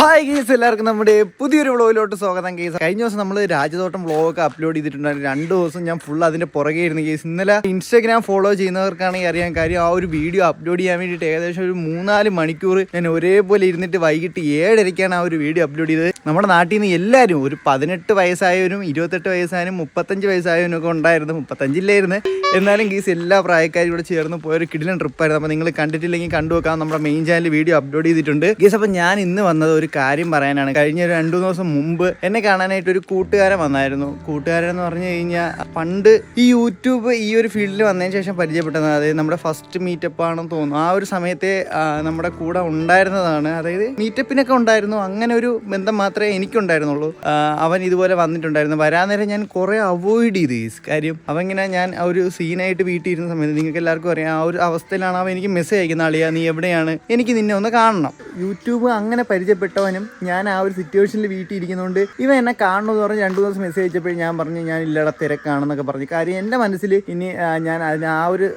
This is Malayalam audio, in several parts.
ഹായ് ഗീസ് എല്ലാവർക്കും നമ്മുടെ പുതിയൊരു വ്ളോഗിലോട്ട് സ്വാഗതം ഗീസ് കഴിഞ്ഞ ദിവസം നമ്മൾ രാജതോട്ടം വ്ളോഗൊക്കെ അപ്ലോഡ് ചെയ്തിട്ടുണ്ടായിരുന്നു. രണ്ട് ദിവസം ഞാൻ ഫുൾ അതിന്റെ പുറകെ ഇരുന്ന് ഗീസ് ഇന്നലെ ഇൻസ്റ്റാഗ്രാം ഫോളോ ചെയ്യുന്നവർക്കാണെങ്കിൽ അറിയാൻ കാര്യം. ആ ഒരു വീഡിയോ അപ്ലോഡ് ചെയ്യാൻ വേണ്ടിയിട്ട് ഏകദേശം ഒരു മൂന്നാൽ മണിക്കൂർ ഞാൻ ഒരേപോലെ ഇരുന്നിട്ട് വൈകിട്ട് ഏഴരയ്ക്കാണ് ആ ഒരു വീഡിയോ അപ്ലോഡ് ചെയ്തത്. നമ്മുടെ നാട്ടിൽ നിന്ന് എല്ലാവരും ഒരു പതിനെട്ട് വയസ്സായവരും ഇരുപത്തെട്ട് വയസ്സായവരും മുപ്പത്തഞ്ച് വയസ്സായവരും ഒക്കെ ഉണ്ടായിരുന്നു. മുപ്പത്തഞ്ചില്ലായിരുന്നു. എന്നാലും ഗീസ് എല്ലാ പ്രായക്കാരും കൂടെ ചേർന്ന് പോയൊരു കിടിലൻ ട്രിപ്പായിരുന്നു അപ്പോൾ നിങ്ങൾ കണ്ടിട്ടില്ലെങ്കിൽ കണ്ടു നമ്മുടെ മെയിൻ ചാനൽ വീഡിയോ അപ്ലോഡ് ചെയ്തിട്ടുണ്ട്. ഗീസ് അപ്പോൾ ഞാൻ ഇന്ന് വന്നത് ഒരു കാര്യം പറയാനാണ്. കഴിഞ്ഞ ഒരു രണ്ടു ദിവസം മുമ്പ് എന്നെ കാണാനായിട്ട് ഒരു കൂട്ടുകാരൻ വന്നായിരുന്നു. കൂട്ടുകാരൻ എന്ന് പറഞ്ഞു കഴിഞ്ഞാൽ പണ്ട് ഈ യൂട്യൂബ് ഈ ഒരു ഫീൽഡിൽ വന്നതിന് ശേഷം പരിചയപ്പെട്ടത് അതായത് നമ്മുടെ ഫസ്റ്റ് മീറ്റപ്പ് ആണെന്ന് തോന്നുന്നു. ആ ഒരു സമയത്തെ നമ്മുടെ കൂടെ ഉണ്ടായിരുന്നതാണ്. അതായത് മീറ്റപ്പിനൊക്കെ ഉണ്ടായിരുന്നു. അങ്ങനെ ഒരു ബന്ധം മാത്രമേ എനിക്കുണ്ടായിരുന്നുള്ളൂ. അവൻ ഇതുപോലെ വന്നിട്ടുണ്ടായിരുന്നു. വരാൻ നേരം ഞാൻ കുറേ അവോയ്ഡ് ചെയ്തു കാര്യം. അവൻ ഇങ്ങനെ ഞാൻ ആ ഒരു സീനായിട്ട് വീട്ടിൽ ഇരുന്ന സമയത്ത് നിങ്ങൾക്ക് എല്ലാവർക്കും അറിയാം ആ ഒരു അവസ്ഥയിലാണ് അവൻ എനിക്ക് മെസ്സേജ് അയക്കുന്ന ആളിയാ നീ എവിടെയാണ്? എനിക്ക് നിന്നെ ഒന്ന് കാണണം. യൂട്യൂബ് അങ്ങനെ പരിചയപ്പെട്ടവനും ഞാൻ ആ ഒരു സിറ്റുവേഷനിൽ വീട്ടിൽ ഇരിക്കുന്നതുകൊണ്ട് ഇവ എന്നെ കാണണമെന്ന് പറഞ്ഞ് രണ്ടു ദിവസം മെസ്സേജ് അയച്ചപ്പോൾ ഞാൻ പറഞ്ഞു ഞാൻ ഇല്ലട തിരക്കാണെന്നൊക്കെ പറഞ്ഞു. കാര്യം എന്റെ മനസ്സിൽ ഇനി ഞാൻ അതിന് ആ ഒരു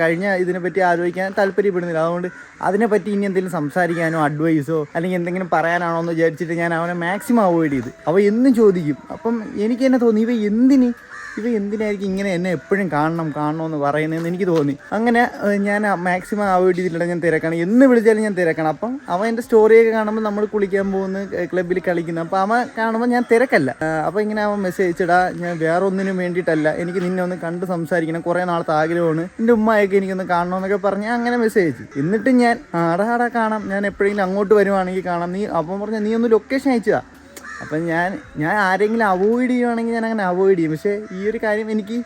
കഴിഞ്ഞ ഇതിനെപ്പറ്റി ആലോചിക്കാൻ താല്പര്യപ്പെടുന്നില്ല. അതുകൊണ്ട് അതിനെപ്പറ്റി ഇനി എന്തെങ്കിലും സംസാരിക്കാനോ അഡ്വൈസോ അല്ലെങ്കിൽ എന്തെങ്കിലും പറയാനാണോ എന്ന് വിചാരിച്ചിട്ട് ഞാൻ അവനെ മാക്സിമം അവോയ്ഡ് ചെയ്ത്. അവ എന്നും ചോദിക്കും. അപ്പം എനിക്ക് തന്നെ തോന്നി ഇവ എന്തിന് ഇവ എന്തിനായിരിക്കും ഇങ്ങനെ എന്നെ എപ്പോഴും കാണണം കാണണമെന്ന് പറയുന്നതെന്ന് എനിക്ക് തോന്നി. അങ്ങനെ ഞാൻ മാക്സിമം അവോയ്ഡ് ചെയ്തിട്ടില്ല ഞാൻ തിരക്കണം. എന്ന് വിളിച്ചാലും ഞാൻ തിരക്കണം. അപ്പം അവൻ എന്റെ സ്റ്റോറിയൊക്കെ കാണുമ്പോൾ നമ്മൾ കുളിക്കാൻ പോകുന്നു ക്ലബ്ബിൽ കളിക്കുന്നു. അപ്പം അവൻ കാണുമ്പോൾ ഞാൻ തിരക്കല്ല. അപ്പോൾ അപ്പം ഇങ്ങനെ അവൻ മെസ്സേജ് അയച്ചിടാ ഞാൻ വേറെ ഒന്നിനും വേണ്ടിയിട്ടല്ല. എനിക്ക് നിന്നെ ഒന്ന് കണ്ട് സംസാരിക്കണം. കുറേ നാളത്തെ ആഗ്രഹമാണ്. എന്റെ ഉമ്മയൊക്കെ എനിക്കൊന്ന് കാണണമെന്നൊക്കെ പറഞ്ഞ് അങ്ങനെ മെസ്സേജ് അയച്ചു. എന്നിട്ട് ഞാൻ ആടാ ആടാ കാണാം. ഞാൻ എപ്പോഴെങ്കിലും അങ്ങോട്ട് വരുവാണെങ്കിൽ കാണാം. നീ അപ്പം പറഞ്ഞാൽ നീ ഒന്ന് ലൊക്കേഷൻ അയച്ചതാ. അപ്പം ഞാൻ ഞാൻ ആരെങ്കിലും അവോയ്ഡ് ചെയ്യുവാണെങ്കിൽ ഞാൻ അങ്ങനെ അവോയ്ഡ് ചെയ്യും. പക്ഷേ ഈ ഒരു കാര്യം എനിക്ക്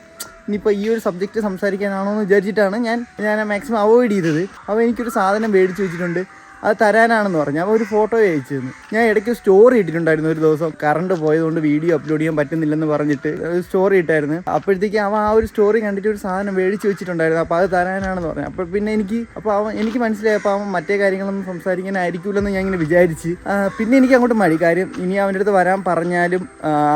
ഇനിയിപ്പോൾ ഈ ഒരു സബ്ജക്റ്റ് സംസാരിക്കാനാണോ എന്ന് വിചാരിച്ചിട്ടാണ് ഞാൻ ഞാൻ മാക്സിമം അവോയ്ഡ് ചെയ്തത്. അപ്പോൾ എനിക്കൊരു സാധനം മേടിച്ച് വെച്ചിട്ടുണ്ട്. അത് തരാനാണെന്ന് പറഞ്ഞു. അപ്പോൾ ഒരു ഫോട്ടോ അയച്ചിരുന്നു. ഞാൻ ഇടയ്ക്ക് സ്റ്റോറി ഇട്ടിട്ടുണ്ടായിരുന്നു. ഒരു ദിവസം കറണ്ട് പോയതുകൊണ്ട് വീഡിയോ അപ്ലോഡ് ചെയ്യാൻ പറ്റുന്നില്ലെന്ന് പറഞ്ഞിട്ട് സ്റ്റോറി ഇട്ടായിരുന്നു. അപ്പോഴത്തേക്ക് അവൻ ആ ഒരു സ്റ്റോറി കണ്ടിട്ട് ഒരു സാധനം മേടിച്ച് വെച്ചിട്ടുണ്ടായിരുന്നു. അപ്പോൾ അത് തരാനാണെന്ന് പറഞ്ഞു. അപ്പോൾ പിന്നെ എനിക്ക് അപ്പോൾ അവൻ എനിക്ക് മനസ്സിലായി. അപ്പോൾ അവൻ മറ്റേ കാര്യങ്ങളൊന്നും സംസാരിക്കാനായിരിക്കില്ലെന്ന് ഞാൻ ഇങ്ങനെ വിചാരിച്ച്. പിന്നെ എനിക്ക് അങ്ങോട്ട് മടി. കാര്യം ഇനി അവന്റെ അടുത്ത് വരാൻ പറഞ്ഞാലും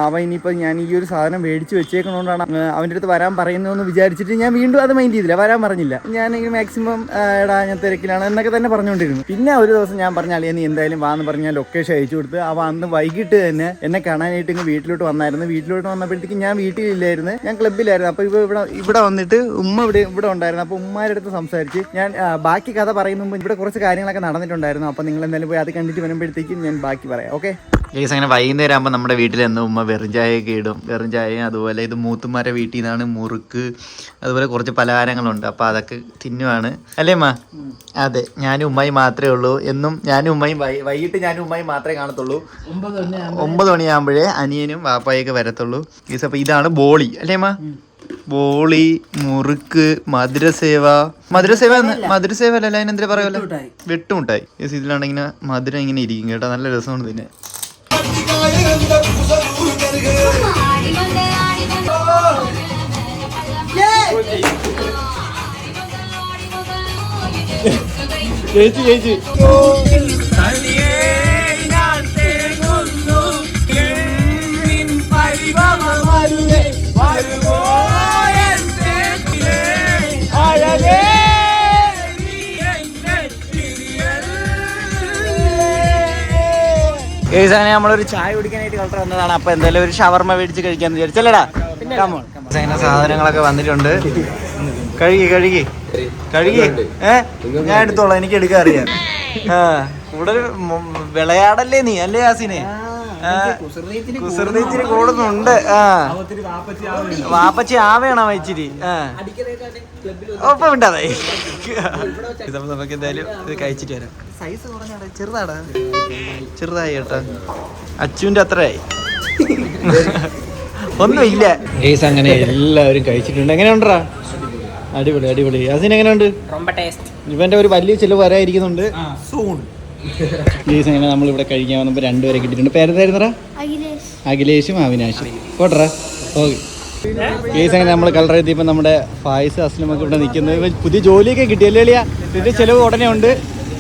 അവൻ ഇനിയിപ്പോൾ ഞാൻ ഈ ഒരു സാധനം മേടിച്ച് വെച്ചേക്കണോണ്ടാണ് അവന്റെ അടുത്ത് വരാൻ പറയുന്നതെന്ന് വിചാരിച്ചിട്ട് ഞാൻ വീണ്ടും അത് മൈൻഡ് ചെയ്തില്ല. വരാൻ പറഞ്ഞില്ല. ഞാൻ മാക്സിമം എടാ ഞാൻ തിരക്കിലാണ് എന്നൊക്കെ തന്നെ പറഞ്ഞുകൊണ്ടിരുന്നു. പിന്നെ ഒരു ദിവസം ഞാൻ പറഞ്ഞ അളിയ നീ എന്തായാലും വാന്ന് പറഞ്ഞ് ഞാൻ ലൊക്കേഷൻ അയച്ചു കൊടുത്ത്. അവ അന്ന് വൈകിട്ട് തന്നെ എന്നെ കാണാനായിട്ട് ഇങ്ങ് വീട്ടിലോട്ട് വന്നായിരുന്നു. വീട്ടിലോട്ട് വന്നപ്പോഴത്തേക്ക് ഞാൻ വീട്ടിലില്ലായിരുന്നു. ഞാൻ ക്ലബ്ബിലായിരുന്നു. അപ്പോൾ ഇപ്പൊ ഇവിടെ ഇവിടെ വന്നിട്ട് ഉമ്മ ഇവിടെ ഇവിടെ ഉണ്ടായിരുന്നു. അപ്പോൾ ഉമ്മാരുടെ അടുത്ത് സംസാരിച്ച് ഞാൻ ബാക്കി കഥ പറയുന്ന ഇവിടെ കുറച്ച് കാര്യങ്ങളൊക്കെ നടന്നിട്ടുണ്ടായിരുന്നു. അപ്പോൾ നിങ്ങൾ എന്തായാലും പോയി അത് കണ്ടിട്ട് വരുമ്പോഴത്തേക്കും ഞാൻ ബാക്കി പറയാം. ഓക്കെ ഗൈസ് അങ്ങനെ വൈകുന്നേരം ആകുമ്പോൾ നമ്മുടെ വീട്ടിൽ എന്ന് ഉമ്മ വെറും ചായയൊക്കെ ഇടും. വെറും ചായയും അതുപോലെ ഇത് മൂത്തുമാരെ വീട്ടിൽ നിന്നാണ് മുറുക്ക് അതുപോലെ കുറച്ച് പലഹാരങ്ങളുണ്ട്. അപ്പോൾ അതൊക്കെ തിന്നുവാണ്. അല്ലേ അമ്മ അതെ. ഞാനും ഉമ്മയും മാത്രമേ ഉള്ളൂ. എന്നും ഞാനും ഉമ്മയും വൈകിട്ട് ഞാനും ഉമ്മയും മാത്രമേ കാണത്തുള്ളൂ. ഒമ്പത് മണിയാകുമ്പോഴേ അനിയനും വാപ്പായൊക്കെ വരത്തുള്ളൂ. ഈസ് അപ്പോൾ ഇതാണ് ബോളി. അല്ലേ അമ്മ ബോളി മുറുക്ക് മധുരസേവ. മധുരസേവ മധുരസേവ അല്ല അതിനെന്തിനാ പറയുമല്ലോ വെട്ടുമുട്ടായി. ഇതിലാണെങ്കിൽ മധുരം ഇങ്ങനെ ഇരിക്കും കേട്ടോ. നല്ല രസമാണ് 예지 예지 난리 ഏസ് അങ്ങനെ നമ്മളൊരു ചായ കുടിക്കാനായിട്ട് കളർ വന്നതാണ്. അപ്പൊ എന്തായാലും ഒരു ഷവർമ മേടിച്ച് കഴിക്കാന്ന് വിചാരിച്ചല്ലേടാ. അങ്ങനെ സാധനങ്ങളൊക്കെ വന്നിട്ടുണ്ട്. കഴുകി കഴുകി. കഴുകി. ഏ? ഞാൻ എടുത്തോളാം. എനിക്ക് എടുക്കാൻ അറിയാം. ഒരു വിളയാടല്ലേ നീ? അല്ലേ യാസിനെ? ആ, കുസൃതി ഇച്ചിരി കൂടുന്നുണ്ട്. ആ. വാപ്പച്ചി ആവേണോ ഇച്ചിരി. ആ. ഒപ്പം ഇതപ്പോ നമുക്ക് എന്തായാലും ഇത് കഴിച്ചിട്ട് വരാം. സൈസ് കുറഞ്ഞാടാ ചെറുതാടാ. ചെറുതായി കേട്ടോ. അച്ചുവിന്റെ അത്രയായി. ഒന്നുമില്ല. ഗേസ് അങ്ങനെ എല്ലാവരും കഴിച്ചിട്ടുണ്ട്. എങ്ങനെയുണ്ടാ അടിപൊളി അടിപൊളി. അസിന് എങ്ങനെയുണ്ട്? ഇവന്റെ ഒരു വലിയ ചിലവ് വരായിരിക്കുന്നുണ്ട് സൂൺ ഗേസ് അങ്ങനെ നമ്മൾ ഇവിടെ കഴിക്കാൻ വന്നപ്പോൾ രണ്ടുപേരെ കിട്ടിയിട്ടുണ്ട്. പേരെന്തായിരുന്നറാ അഖിലേഷ്. അവിനാശും. പോട്ടറാ ഓക്കെ. കേസ് അങ്ങനെ നമ്മൾ കളർ എത്തിയപ്പോൾ നമ്മുടെ ഫായിസ് അസ്ലമൊക്കെ ഇവിടെ നിൽക്കുന്നത് പുതിയ ജോലിയൊക്കെ കിട്ടിയല്ലേ എളിയ ഇതിന്റെ ചിലവ് ഉടനെ ഉണ്ട്.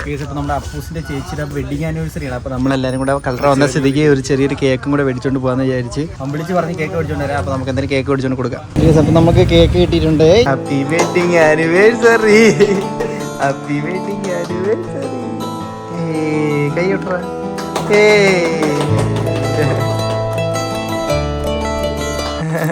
കേസ് ഇപ്പോൾ നമ്മുടെ അപ്പൂസിന്റെ ചേച്ചിയുടെ വെഡിങ് ആനിവേഴ്സറി ആണ്. അപ്പോൾ നമ്മളെല്ലാവരും കൂടെ കളർ വന്ന സ്ഥിതിക്ക് ഒരു ചെറിയൊരു കേക്കും കൂടെ മേടിച്ചുകൊണ്ട് പോകാന്ന് വിചാരിച്ച് വിളിച്ച് പറഞ്ഞ് കേക്ക് മേടിച്ചുകൊണ്ട് വരാം. അപ്പോൾ നമുക്ക് എന്തെങ്കിലും കേക്ക് മേടിച്ചുകൊണ്ട് കൊടുക്കാം. കേസ് അപ്പോൾ നമുക്ക് കേക്ക് കിട്ടിയിട്ടുണ്ട്. Happy wedding anniversary happy wedding anniversary കൈ വിട്ടറ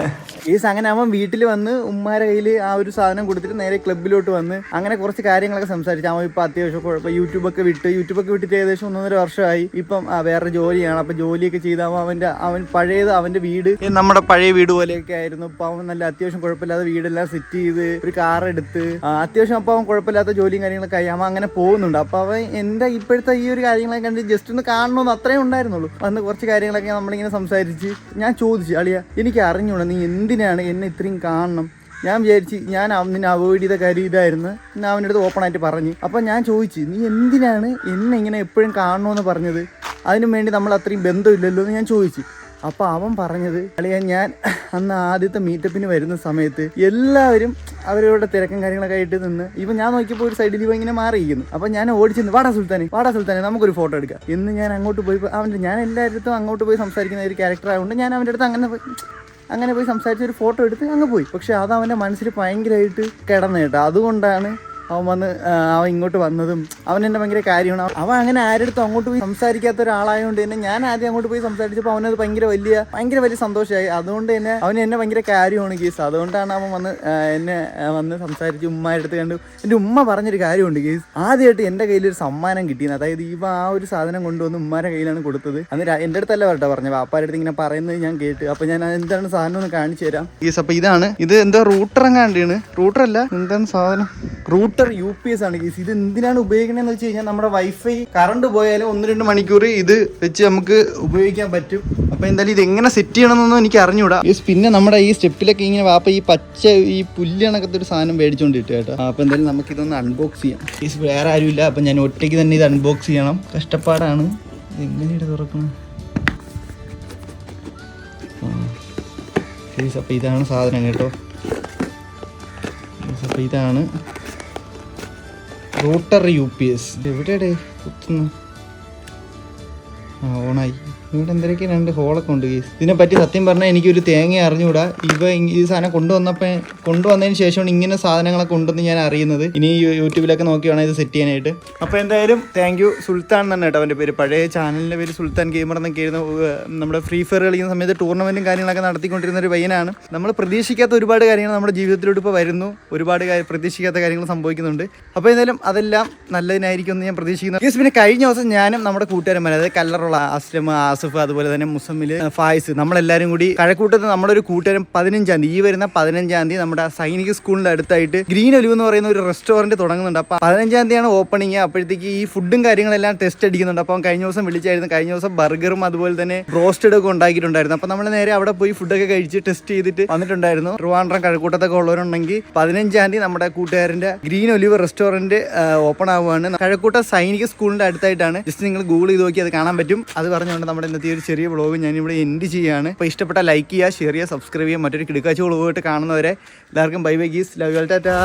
ഈസ് അങ്ങനെ അവൻ വീട്ടിൽ വന്ന് ഉമ്മാരെ കയ്യിൽ ആ ഒരു സാധനം കൊടുത്തിട്ട് നേരെ ക്ലബിലോട്ട് വന്ന് അങ്ങനെ കുറച്ച് കാര്യങ്ങളൊക്കെ സംസാരിച്ചു. അവൻ ഇപ്പൊ അത്യാവശ്യം കുഴപ്പം യൂട്യൂബൊക്കെ വിട്ട് യൂട്യൂബ് ഒക്കെ വിട്ടിട്ട് ഏകദേശം ഒന്നൊന്നര വർഷമായി. ഇപ്പം വേറെ ജോലിയാണ്. അപ്പൊ ജോലിയൊക്കെ ചെയ്താവും അവന്റെ അവൻ പഴയത് അവന്റെ വീട്. നമ്മുടെ പഴയ വീട് പോലെയൊക്കെ ആയിരുന്നു. ഇപ്പൊ അവൻ നല്ല അത്യാവശ്യം കുഴപ്പമില്ലാതെ വീടെല്ലാം സെറ്റ് ചെയ്ത് ഒരു കാർ എടുത്ത് അത്യാവശ്യം അപ്പൊ അവൻ കുഴപ്പമില്ലാത്ത ജോലിയും കാര്യങ്ങളൊക്കെ ആയി. അവൻ അങ്ങനെ പോകുന്നുണ്ട്. അപ്പൊ അവൻ എന്റെ ഇപ്പോഴത്തെ ഈ ഒരു കാര്യങ്ങളൊക്കെ കണ്ട് ജസ്റ്റ് ഒന്ന് കാണണമെന്ന് അത്രേ ഉണ്ടായിരുന്നുള്ളൂ. അന്ന് കുറച്ച് കാര്യങ്ങളൊക്കെ നമ്മളിങ്ങനെ സംസാരിച്ച് ഞാൻ ചോദിച്ചു അളിയ എനിക്ക് അറിഞ്ഞൂടാ നീ എന്തിനാണ് എന്നെ ഇത്രയും കാണണം? ഞാൻ വിചാരിച്ച് ഞാൻ അവനെ അവോയ്ഡ് ചെയ്ത കാര്യം ഇതായിരുന്നു. ഞാൻ അവന്റെ അടുത്ത് ഓപ്പൺ ആയിട്ട് പറഞ്ഞു. അപ്പോൾ ഞാൻ ചോദിച്ചു നീ എന്തിനാണ് എന്നെ ഇങ്ങനെ എപ്പോഴും കാണണമെന്ന് പറഞ്ഞത്? അതിനു വേണ്ടി നമ്മൾ അത്രയും ബന്ധമില്ലല്ലോ? എന്ന് ഞാൻ ചോദിച്ചു. അപ്പോൾ അവൻ പറഞ്ഞത് അളിയ ഞാൻ അന്ന് ആദ്യത്തെ മീറ്റപ്പിന് വരുന്ന സമയത്ത് എല്ലാവരും അവരവരുടെ തിരക്കും കാര്യങ്ങളൊക്കെ ആയിട്ട് നിന്ന് ഇപ്പം ഞാൻ നോക്കിയപ്പോൾ ഒരു സൈഡിൽ ഇവ ഇങ്ങനെ മാറിയിരിക്കുന്നു. അപ്പം ഞാൻ ഓടിച്ചെന്ന് വാടാ സുൽത്താനെ വാടാ സുൽത്താനെ നമുക്കൊരു ഫോട്ടോ എടുക്കാം. എന്ന് ഞാൻ അങ്ങോട്ട് പോയി അവന്റെ ഞാൻ എല്ലായിടത്തും അങ്ങോട്ട് പോയി സംസാരിക്കുന്ന ഒരു ക്യാരക്ടർ ആയതുകൊണ്ട് ഞാൻ അവന്റെ അടുത്ത് അങ്ങനെ അങ്ങനെ പോയി സംസാരിച്ച് ഒരു ഫോട്ടോ എടുത്ത് അങ്ങ് പോയി. പക്ഷെ അത് അവന്റെ മനസ്സിൽ ഭയങ്കരമായിട്ട് കിടന്നു കേട്ടോ. അതുകൊണ്ടാണ് അവൻ വന്ന് അവൻ ഇങ്ങോട്ട് വന്നതും അവൻ എന്നെ ഭയങ്കര കാര്യമാണ്. അവൻ- അവൻ അങ്ങനെ ആരെടുത്തും അങ്ങോട്ട് പോയി സംസാരിക്കാത്ത ഒരാളായതുകൊണ്ട് തന്നെ ഞാൻ ആദ്യം അങ്ങോട്ട് പോയി സംസാരിച്ചപ്പോൾ അവനത് ഭയങ്കര വലിയ ഭയങ്കര വലിയ സന്തോഷമായി. അതുകൊണ്ട് തന്നെ അവന് എന്നെ ഭയങ്കര കാര്യമാണ് കേസ് അതുകൊണ്ടാണ് അവൻ വന്ന് എന്നെ വന്ന് സംസാരിച്ച് ഉമ്മയെടുത്ത് കണ്ടു എന്റെ ഉമ്മ പറഞ്ഞൊരു കാര്യമുണ്ട് കേസ് ആദ്യമായിട്ട് എന്റെ കയ്യിൽ ഒരു സമ്മാനം കിട്ടിയത് അതായത് ഇവ ആ ഒരു സാധനം കൊണ്ടുവന്ന് ഉമ്മാരെ കയ്യിലാണ് കൊടുത്തത്. അന്ന് എന്റെ അടുത്തല്ല വരട്ടെ പറഞ്ഞു വാപ്പാരുടെ അടുത്ത് ഇങ്ങനെ പറയുന്നത് ഞാൻ കേട്ട്. അപ്പോൾ ഞാൻ എന്താണ് സാധനം ഒന്ന് കാണിച്ചു തരാം. കേസ് അപ്പോൾ ഇതാണ്. ഇത് എന്തോ റൂട്ടർ എങ്ങാണ്ടാണ് റൂട്ടർ അല്ല എന്താണ് സാധനം? റൂട്ടർ യു പി എസ് ആണ്. കേസ് ഇത് എന്തിനാണ് ഉപയോഗിക്കണമെന്ന് വെച്ച് കഴിഞ്ഞാൽ നമ്മുടെ വൈഫൈ കറണ്ട് പോയാലും ഒന്ന് രണ്ട് മണിക്കൂർ ഇത് വെച്ച് നമുക്ക് ഉപയോഗിക്കാൻ പറ്റും. അപ്പോൾ എന്തായാലും ഇത് എങ്ങനെ സെറ്റ് ചെയ്യണമെന്നൊന്നും എനിക്ക് അറിഞ്ഞൂടാ. യെസ് പിന്നെ നമ്മുടെ ഈ സ്റ്റെപ്പിലൊക്കെ ഇങ്ങനെ വാപ്പ ഈ പച്ച ഈ പുല്ലണക്കത്തെ ഒരു സാധനം മേടിച്ചോണ്ടിട്ട് കേട്ടോ. അപ്പോൾ എന്തായാലും നമുക്ക് ഇതൊന്ന് അൺബോക്സ് ചെയ്യാം. യെസ് വേറെ ആരുമില്ല. അപ്പം ഞാൻ ഒറ്റയ്ക്ക് തന്നെ ഇത് അൺബോക്സ് ചെയ്യണം. കഷ്ടപ്പാടാണ്. എങ്ങനെയാണ് തുറക്കണം? അപ്പോൾ ഇതാണ് സാധനം കേട്ടോ. അപ്പോൾ ഇതാണ് റൂട്ടർ യു പി എസ്. എവിടെയാണ് കുത്തുന്നു. ആ ഓണായി. ഇവിടെ എന്തൊക്കെ രണ്ട് ഹോളൊക്കെ ഉണ്ട് ഇതിനെ പറ്റി സത്യം പറഞ്ഞാൽ എനിക്കൊരു തേങ്ങ അറിഞ്ഞുകൂടാ ഇവ ഈ സാധനം കൊണ്ടുവന്നപ്പോൾ കൊണ്ടുവന്നതിന് ശേഷമാണ് ഇങ്ങനെ സാധനങ്ങളൊക്കെ ഉണ്ടെന്ന് ഞാൻ അറിയുന്നത്. ഇനി യൂട്യൂബിലൊക്കെ നോക്കിയാണ് ഇത് സെറ്റ് ചെയ്യാനായിട്ട്. അപ്പോൾ എന്തായാലും താങ്ക് യു സുൽത്താൻ തന്നെ കേട്ടോ അവന്റെ പേര്. പഴയ ചാനലിന്റെ പേര് സുൽത്താൻ ഗെയിമർ എന്നൊക്കെ ആയിരുന്നു. നമ്മുടെ ഫ്രീ ഫയർ കളിക്കുന്ന സമയത്ത് ടൂർണമെന്റും കാര്യങ്ങളൊക്കെ നടത്തിക്കൊണ്ടിരുന്ന ഒരു പയ്യനാണ്. നമ്മൾ പ്രതീക്ഷിക്കാത്ത ഒരുപാട് കാര്യങ്ങൾ നമ്മുടെ ജീവിതത്തിലോട്ട് ഇപ്പോൾ വരുന്നു. ഒരുപാട് പ്രതീക്ഷിക്കാത്ത കാര്യങ്ങൾ സംഭവിക്കുന്നുണ്ട്. അപ്പോൾ എന്തായാലും അതെല്ലാം നല്ലതിനായിരിക്കും എന്ന് ഞാൻ പ്രതീക്ഷിക്കുന്നു. പിന്നെ കഴിഞ്ഞ ദിവസം ഞാനും നമ്മുടെ കൂട്ടുകാരന്മാർ അതായത് കല്ലറുള്ള അസ്ലം ആസിഫ് അതുപോലെ തന്നെ മുസമ്മിൽ ഫായിസ്. നമ്മളെല്ലാവരും കൂടി കഴക്കൂട്ടത്ത് നമ്മുടെ ഒരു കൂട്ടുകാരൻ പതിനഞ്ചാം തീയതി ഈ വരുന്ന പതിനഞ്ചാം തീയതി നമ്മുടെ സൈനിക സ്കൂളിന്റെ അടുത്തായിട്ട് ഗ്രീൻ ഒലിവ് എന്ന് പറയുന്ന ഒരു റെസ്റ്റോറന്റ് തുടങ്ങുന്നുണ്ട്. അപ്പോൾ പതിനഞ്ചാം തീയതിയാണ് ഓപ്പണിങ് അപ്പോഴത്തേക്ക് ഈ ഫുഡും കാര്യങ്ങളെല്ലാം ടെസ്റ്റ് അടിക്കുന്നുണ്ട്. അപ്പോൾ കഴിഞ്ഞ ദിവസം വിളിച്ചായിരുന്നു. കഴിഞ്ഞ ദിവസം ബർഗറും അതുപോലെ തന്നെ റോസ്റ്റഡ് ഒക്കെ ഉണ്ടാക്കിയിട്ടുണ്ടായിരുന്നു. അപ്പോൾ നമ്മൾ നേരെ അവിടെ പോയി ഫുഡൊക്കെ കഴിച്ച് ടെസ്റ്റ് ചെയ്തിട്ട് വന്നിട്ടുണ്ടായിരുന്നു. ട്രിവാൻഡ്രം കഴക്കൂട്ടത്തൊക്കെ ഉള്ളവരുണ്ടെങ്കിൽ പതിനഞ്ചാം തീയതി നമ്മുടെ കൂട്ടുകാരന്റെ ഗ്രീൻ ഒലിവ് റെസ്റ്റോറന്റ് ഓപ്പൺ ആവുകയാണ്. കഴക്കൂട്ട സൈനിക സ്കൂളിന്റെ അടുത്തായിട്ടാണ്. ജസ്റ്റ് നിങ്ങൾ ഗൂഗിൾ ചെയ്ത് നോക്കി അത് കാണാൻ പറ്റും. അത് പറഞ്ഞുകൊണ്ട് നമ്മുടെ ഇന്നത്തെ ഒരു ചെറിയ വ്ളോഗ് ഞാനിവിടെ എൻഡ് ചെയ്യുകയാണ് അപ്പോൾ ഇഷ്ടപ്പെട്ട ലൈക്ക് ചെയ്യുക ഷെയർ ചെയ്യുക സബ്സ്ക്രൈബ് ചെയ്യുക മറ്റൊരു കിടക്കാച്ച വ്ളോഗായിട്ട് കാണുന്നവരെ എല്ലാവർക്കും bye bye guys love tata.